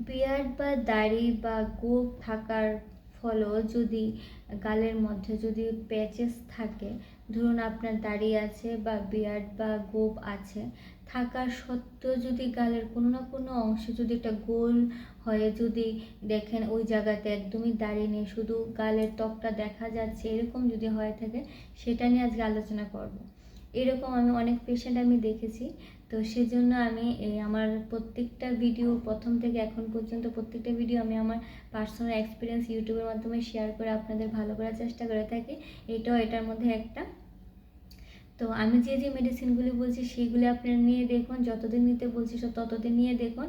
Beard বা দাড়ি বা গোপ থাকার ফলেও যদি গালের মধ্যে যদি প্যাচেস থাকে, ধরুন আপনার দাড়ি আছে বা বিয়ার্ড বা গোপ আছে থাকার সত্ত্বেও যদি গালের কোনো না কোনো অংশে যদি একটা গোল হয়ে যদি দেখেন ওই জায়গাতে একদমই দাড়ি নেই, শুধু গালের ত্বকটা দেখা যাচ্ছে, এরকম যদি হয়ে থাকে, সেটা নিয়ে আজকে আলোচনা করব। এরকম আমি অনেক পেশেন্ট আমি দেখেছি। তো সেজন্য আমি এই আমার প্রত্যেকটা ভিডিও প্রথম থেকে এখন পর্যন্ত প্রত্যেকটা ভিডিও আমি আমার পার্সোনাল এক্সপিরিয়েন্স ইউটিউবের মাধ্যমে শেয়ার করে আপনাদের ভালো করার চেষ্টা করে থাকি। এটাও এটার মধ্যে একটা। তো আমি যে যে মেডিসিনগুলি বলছি, সেগুলি আপনারা নিয়ে দেখুন। যতদিন নিতে বলছি ততদিন নিয়ে দেখুন।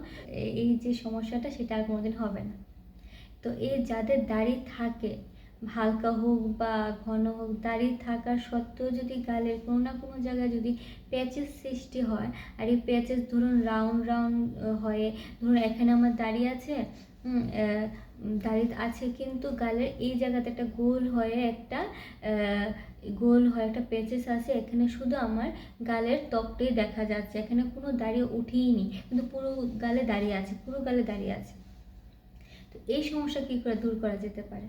এই যে সমস্যাটা, সেটা আর কোনোদিন হবে না। তো এই যাদের দাড়ি থাকে হালকা হোক বা ঘন হোক দাড়ি থাকার সত্ত্বেও যদি গালের কোনো না কোনো জায়গায় যদি প্যাচেস সৃষ্টি হয়, আর এই প্যাচেস ধরুন রাউন্ড রাউন্ড হয়ে ধরুন এখানে আমার দাড়ি আছে দাড়ি আছে কিন্তু গালের এই জায়গাতে একটা গোল হয়ে একটা গোল হয়ে একটা পেচেস আছে, এখানে শুধু আমার গালের ত্বকটাই দেখা যাচ্ছে, এখানে কোনো দাঁড়িয়ে উঠেইনি কিন্তু পুরো গালে দাঁড়িয়ে আছে, পুরো গালে দাঁড়িয়ে আছে। তো এই সমস্যা কী করে দূর করা যেতে পারে?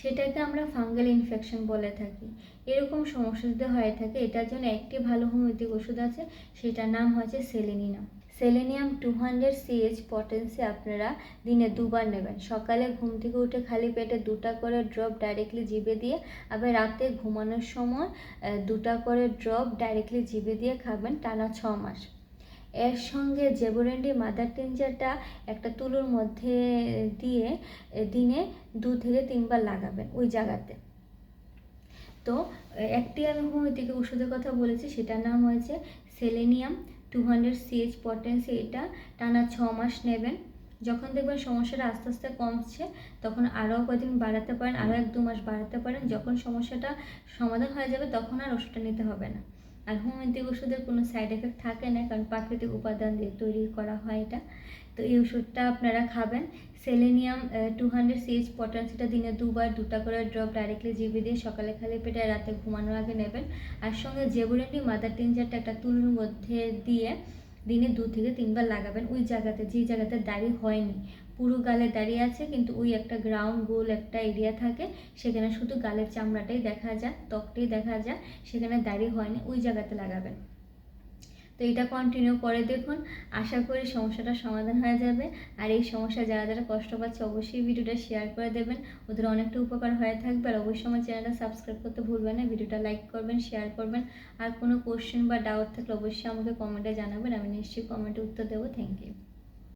সেটাকে আমরা ফাঙ্গাল ইনফেকশন বলে থাকি। এরকম সমস্যা যদি হয়ে থাকে, এটার জন্য একটি ভালো হোমিওপ্যাথিক ওষুধ আছে, সেটার নাম হচ্ছে selenium selenium two hundred CH potency আপনারা দিনে দুবার নেবেন। সকালে ঘুম থেকে উঠে খালি পেটে দুটা করে ড্রপ ডাইরেক্টলি জিভে দিয়ে, আবার রাতে ঘুমানোর সময় দুটা করে ড্রপ ডাইরেক্টলি জিভে দিয়ে খাবেন টানা ছ মাস। এর সঙ্গে জেবোরেন্ডি মাদার টিনজারটা একটা তুলোর মধ্যে দিয়ে দিনে দু থেকে তিনবার লাগাবেন ওই জায়গাতে। তো একটি আমি হোমিওপ্যাথিক ওষুধের কথা বলেছি, সেটার নাম হয়েছে selenium two hundred CH potency এটা টানা ছ মাস নেবেন। যখন দেখবেন সমস্যাটা আস্তে আস্তে কমছে, তখন আরও কদিন বাড়াতে পারেন, আরও এক দু মাস বাড়াতে পারেন। যখন সমস্যাটা সমাধান হয়ে যাবে, তখন আর ওষুধটা নিতে হবে না। আর হোমিওপ্যাথিক ওষুধের কোনো সাইড এফেক্ট থাকে না, কারণ প্রাকৃতিক উপাদান দিয়ে তৈরি করা হয় এটা। তো এই ওষুধটা আপনারা খাবেন। সেলেনিয়াম টু হান্ড্রেড সিএইচ পটান্সিটা দিনে দুবার, দুটা করে ড্রপ ডাইরেক্টলি জিবি দিয়ে সকালে খালি পেটে, রাতে ঘুমানোর আগে নেবেন। আর সঙ্গে জেবুলেন্ডি মাদার টিনজারটা একটা তুলোর মধ্যে দিয়ে দিনে দু থেকে তিনবার লাগাবেন, ওই জায়গাতে যে জায়গাতে দাড়ি হয়নি। পুরো গালে দাঁড়িয়ে আছে, কিন্তু ওই একটা গ্রাউন্ড গোল একটা এরিয়া থাকে, সেখানে শুধু গালের চামড়াটাই দেখা যায়, ত্বকটাই দেখা যায়, সেখানে দাড়ি হয়নি, ওই জায়গাতে লাগাবেন। তো এটা কন্টিনিউ করে দেখুন, আশা করি সমস্যাটা সমাধান হয়ে যাবে, আর এই সমস্যা যারা যারা কষ্ট পাচ্ছে, অবশ্যই ভিডিওটা শেয়ার করে দেবেন, ওদের অনেকটা উপকার হয়ে থাকবে, আর অবশ্যই আমার চ্যানেলটা সাবস্ক্রাইব করতে ভুলবেন না, ভিডিওটা লাইক করবেন শেয়ার করবেন, আর কোনো কোশ্চেন বা ডাউট থাকলে অবশ্যই আমাকে কমেন্টে জানাবেন, আমি নিশ্চয়ই কমেন্টে উত্তর দেবো থ্যাংক ইউ